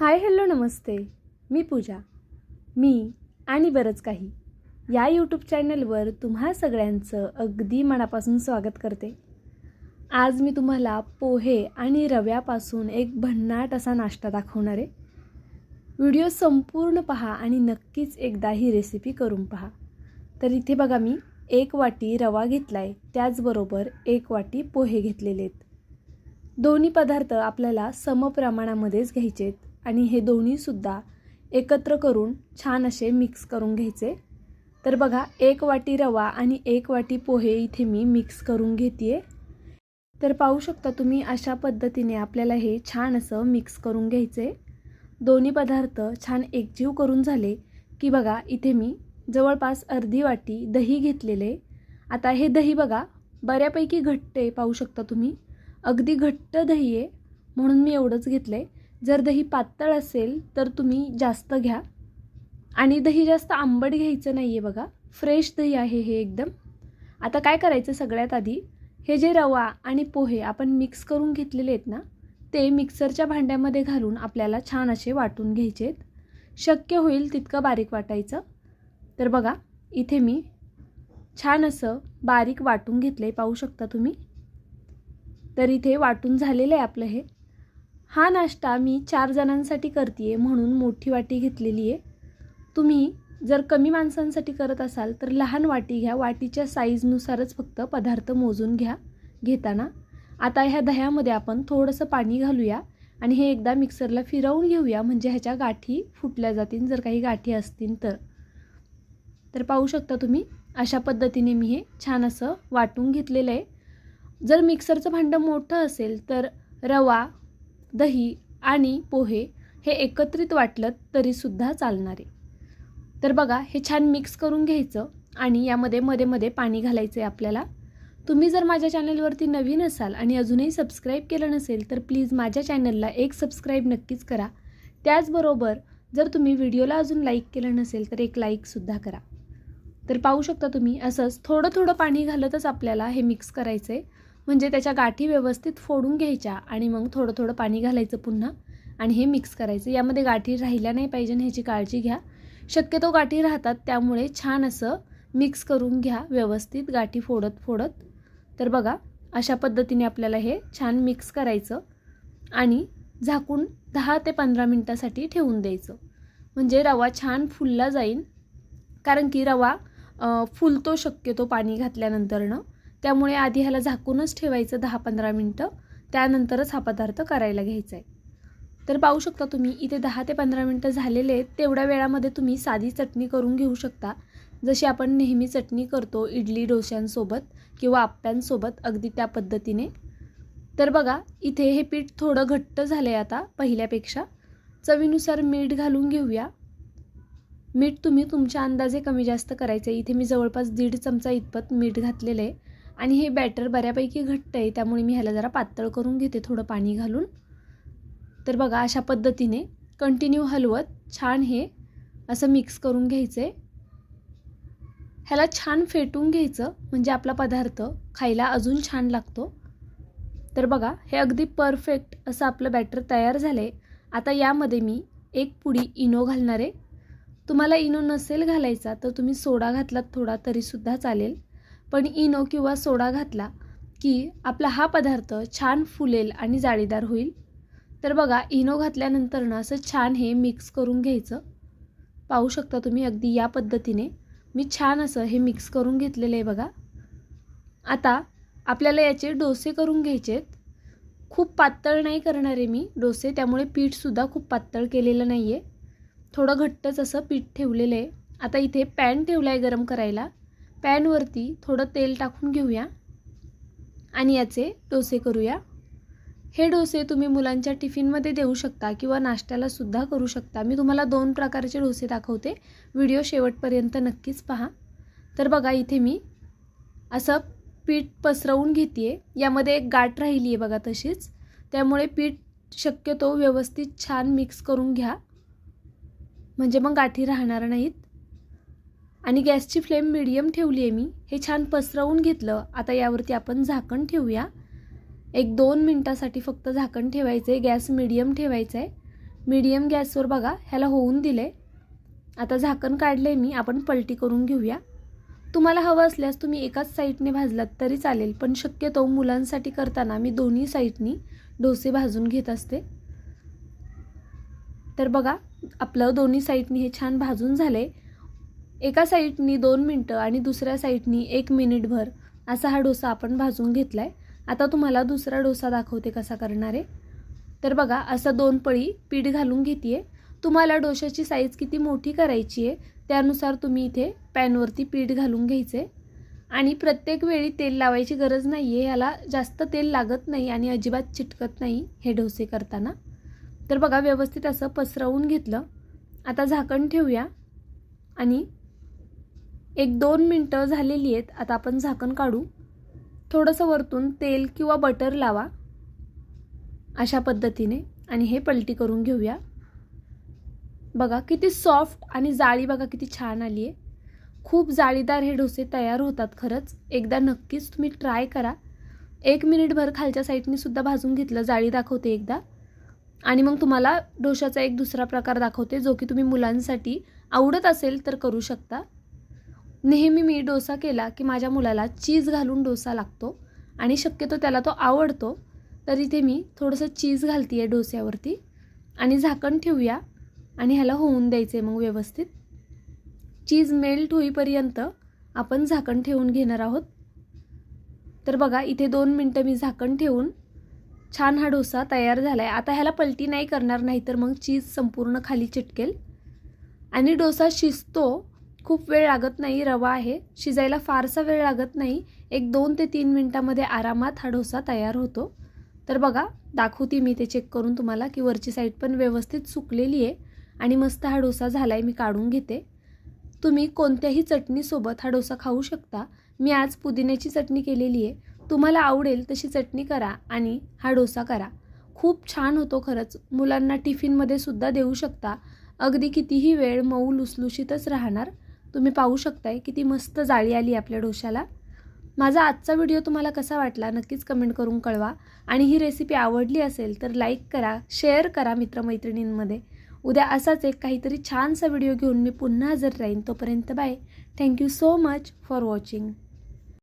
Hi hello नमस्ते. मी पूजा. मी आणि बरंच काही. या यूट्यूब चॅनलवर तुम्हा सगळ्यांचं अगदी मनापासून स्वागत करते. आज मी तुम्हाला पोहे आणि रव्यापासून एक भन्नाट असा नाश्ता दाखवणार आहे. व्हिडिओ संपूर्ण पहा आणि नक्कीच एकदा ही रेसिपी करून पहा. तर इथे बघा मी एक वाटी रवा घेतला आहे त्याचबरोबर एक वाटी पोहे घेतलेले आहेत. दोन्ही पदार्थ आपल्याला समप्रमाणामध्येच घ्यायचे आहेत आणि हे दोन्हीसुद्धा एकत्र करून छान असे मिक्स करून घ्यायचे. तर बघा एक वाटी रवा आणि एक वाटी पोहे इथे मी मिक्स करून घेते तर पाहू शकता तुम्ही अशा पद्धतीने आपल्याला हे छान असं मिक्स करून घ्यायचे. दोन्ही पदार्थ छान एकजीव करून झाले की बघा इथे मी जवळपास अर्धी वाटी दही घेतलेले. आता हे दही बघा बऱ्यापैकी घट्ट आहे पाहू शकता तुम्ही. अगदी घट्ट दही आहे म्हणून मी एवढंच घेतलं आहे जर दही पातळ असेल तर तुम्ही जास्त घ्या. आणि दही जास्त आंबट घ्यायचं नाही आहे बघा. फ्रेश दही आहे हे एकदम. आता काय करायचं सगळ्यात आधी? हे जे रवा आणि पोहे आपण मिक्स करून घेतलेले आहेत ना ते मिक्सरच्या भांड्यामध्ये घालून आपल्याला छान असे वाटून घ्यायचे आहेत. शक्य होईल तितकं बारीक वाटायचं. तर बघा इथे मी छान असं बारीक वाटून घेतलं आहे पाहू शकता तुम्ही? तर इथे वाटून झालेलं आहे आपलं हे. हा नाश्ता मी चार जणांसाठी करते आहे म्हणून मोठी वाटी घेतलेली आहे. तुम्ही जर कमी माणसांसाठी करत असाल तर लहान वाटी घ्या. वाटीच्या साईजनुसारच फक्त पदार्थ मोजून घ्या घेताना. आता ह्या दह्यामध्ये आपण थोडंसं पाणी घालूया आणि हे एकदा मिक्सरला फिरवून घेऊया. म्हणजे ह्याच्या गाठी फुटल्या जातील. जर काही गाठी असतील तर. तर पाहू शकता तुम्ही अशा पद्धतीने मी हे छान असं वाटून घेतलेलं आहे. जर मिक्सरचं भांडं मोठं असेल तर रवा दही आणि पोहे हे एकत्रित वाटलं तरीसुद्धा चालणार. आहे तर बघा हे छान मिक्स करून घ्यायचं आणि यामध्ये मध्ये मध्ये पाणी घालायचं आहे आपल्याला. तुम्ही जर माझ्या चॅनलवरती नवीन असाल आणि अजूनही सबस्क्राईब केलं नसेल तर प्लीज माझ्या चॅनलला एक सबस्क्राईब नक्कीच करा. त्याचबरोबर जर तुम्ही व्हिडिओला अजून लाईक केलं नसेल तर एक लाईकसुद्धा करा. तर पाहू शकता तुम्ही असंच थोडं थोडं पाणी घालतच आपल्याला हे मिक्स करायचं आहे म्हणजे त्याच्या गाठी व्यवस्थित फोडून घ्यायच्या आणि मग थोडं थोडं पाणी घालायचं पुन्हा आणि हे मिक्स करायचं. यामध्ये गाठी राहिल्या नाही पाहिजे ह्याची काळजी घ्या. शक्यतो गाठी राहतात त्यामुळे छान असं मिक्स करून घ्या. व्यवस्थित गाठी फोडत फोडत. तर बघा अशा पद्धतीने आपल्याला हे छान मिक्स करायचं आणि झाकून दहा ते पंधरा मिनटासाठी ठेवून द्यायचं. म्हणजे रवा छान फुलला जाईल. कारण की रवा फुलतो शक्यतो पाणी घातल्यानंतरनं. त्यामुळे आधी ह्याला झाकूनच ठेवायचं दहा पंधरा मिनटं. त्यानंतरच हा पदार्थ करायला घ्यायचा आहे. तर पाहू शकता तुम्ही इथे दहा ते पंधरा मिनटं झालेले आहेत. तेवढ्या वेळामध्ये तुम्ही साधी चटणी करून घेऊ शकता. जशी आपण नेहमी चटणी करतो इडली डोश्यांसोबत किंवा आप्प्यांसोबत अगदी त्या पद्धतीने. तर बघा इथे हे पीठ थोडं घट्ट झालं आहे आता पहिल्यापेक्षा. चवीनुसार मीठ घालून घेऊया. मीठ तुम्ही तुमच्या अंदाजे कमी जास्त करायचं इथे मी जवळपास दीड चमचा इतपत मीठ घातलेलं आहे. आणि हे बॅटर बऱ्यापैकी घट्ट आहे त्यामुळे मी ह्याला जरा पातळ करून घेते थोडं पाणी घालून. तर बघा अशा पद्धतीने कंटिन्यू हलवत छान हे असं मिक्स करून घ्यायचं आहे ह्याला छान फेटून घ्यायचं म्हणजे आपला पदार्थ खायला अजून छान लागतो. तर बघा हे अगदी परफेक्ट असं आपलं बॅटर तयार झालं आहे आता यामध्ये मी एक पुडी इनो घालणार आहे. तुम्हाला इनो नसेल घालायचा तर तुम्ही सोडा घातलात थोडा तरीसुद्धा चालेल. पण इनो किंवा सोडा घातला की आपला हा पदार्थ छान फुलेल आणि जाळीदार होईल. तर बघा इनो घातल्यानंतर ना असं छान हे मिक्स करून घ्यायचं. पाहू शकता तुम्ही अगदी या पद्धतीने. मी छान असं हे मिक्स करून घेतलेलं आहे बघा. आता आपल्याला याचे डोसे करून घ्यायचे आहेत. खूप पातळ नाही करणार आहे मी डोसे त्यामुळे पीठसुद्धा खूप पातळ केलेलं नाही आहे थोडं घट्टच असं पीठ ठेवलेलं आहे. आता इथे पॅन ठेवला आहे गरम करायला. पॅनवरती थोडं तेल टाकून घेऊया आणि याचे डोसे करूया. हे डोसे तुम्ही मुलांच्या टिफिनमध्ये देऊ शकता किंवा नाश्त्याला सुद्धा करू शकता. मी तुम्हाला दोन प्रकारचे डोसे दाखवते. व्हिडिओ शेवटपर्यंत नक्कीच पहा. तर बघा इथे मी असं पीठ पसरवून घेते आहे यामध्ये एक गाठ राहिली आहे बघा तशीच. त्यामुळे पीठ शक्यतो व्यवस्थित छान मिक्स करून घ्या. म्हणजे मग गाठी राहणार नाहीत. आणि गॅसची फ्लेम मिडियम ठेवली आहे मी. हे छान पसरवून घेतलं. आता यावरती आपण झाकण ठेवूया. एक दोन मिनटासाठी फक्त झाकण ठेवायचं आहे गॅस मिडियम ठेवायचा आहे मीडियम गॅसवर बघा ह्याला होऊन दिले आता झाकण काढले मी. आपण पलटी करून घेऊया. तुम्हाला हवं असल्यास तुम्ही एकाच साईडने भाजलात तरी चालेल पण शक्यतो मुलांसाठी करताना मी दोन्ही साईडनी डोसे भाजून घेत असते. तर बघा आपलं दोन्ही साईडनी हे छान भाजून झाले एका साईडनी दोन मिनटं आणि दुसऱ्या साईडनी एक मिनिटभर असा हा डोसा आपण भाजून घेतला आहे आता तुम्हाला दुसरा डोसा दाखवते कसा करणार आहे. तर बघा असं दोन पळी पीठ घालून घेते तुम्हाला डोशाची साईज किती मोठी करायची आहे त्यानुसार तुम्ही इथे पॅनवरती पीठ घालून घ्यायचे आणि प्रत्येक वेळी तेल लावायची गरज नाही आहे ह्याला जास्त तेल लागत नाही आणि अजिबात चिटकत नाही हे डोसे करताना. तर बघा व्यवस्थित असं पसरवून घेतलं. आता झाकण ठेवूया. आणि एक दोन मिनटं झालेली आहेत. आता आपण झाकण काढू. थोडंसं वरतून तेल किंवा बटर लावा अशा पद्धतीने आणि हे पलटी करून घेऊया. बघा किती सॉफ्ट आणि जाळी बघा किती छान आली आहे. खूप जाळीदार हे डोसे तयार होतात खरंच. एकदा नक्कीच तुम्ही ट्राय करा. एक मिनिटभर खालच्या साईडनी सुद्धा भाजून घेतलं जाळी दाखवते एकदा. आणि मग तुम्हाला डोशाचा एक दुसरा प्रकार दाखवते जो की तुम्ही मुलांसाठी आवडत असेल तर करू शकता. नेहमी मी डोसा केला की माझ्या मुलाला चीज घालून डोसा लागतो आणि शक्यतो त्याला तो आवडतो तर इथे मी थोडंसं चीज घालते आहे डोस्यावरती आणि झाकण ठेवूया आणि ह्याला होऊन द्यायचं आहे मग व्यवस्थित. चीज मेल्ट होईपर्यंत आपण झाकण ठेवून घेणार आहोत. तर बघा इथे दोन मिनटं मी झाकण ठेवून छान हा डोसा तयार झाला आहे आता ह्याला पलटी नाही करणार नाही तर मग चीज संपूर्ण खाली चिटकेल. आणि डोसा शिजतो खूप वेळ लागत नाही रवा आहे. शिजायला फारसा वेळ लागत नाही. एक दोन ते तीन मिनटामध्ये आरामात हा डोसा तयार होतो. तर बघा दाखवते मी ते चेक करून तुम्हाला की वरची साईड पण व्यवस्थित सुकलेली आहे आणि मस्त हा डोसा झाला आहे मी काढून घेते. तुम्ही कोणत्याही चटणीसोबत हा डोसा खाऊ शकता. मी आज पुदिन्याची चटणी केलेली आहे. तुम्हाला आवडेल तशी चटणी करा आणि हा डोसा करा. खूप छान होतो खरंच. मुलांना टिफिनमध्ये सुद्धा देऊ शकता. अगदी कितीही वेळ मऊ लुसलुशीतच राहणार. तुम्ही पाहू शकताय किती मस्त जाळी आली आपल्या डोशाला माझा आजचा व्हिडिओ तुम्हाला कसा वाटला नक्कीच कमेंट करून कळवा. आणि ही रेसिपी आवडली असेल तर लाईक करा शेअर करा मित्रमैत्रिणींमध्ये. उद्या असाच एक काहीतरी छानसा व्हिडिओ घेऊन मी पुन्हा हजर राहीन तोपर्यंत bye. Thank you so much for watching.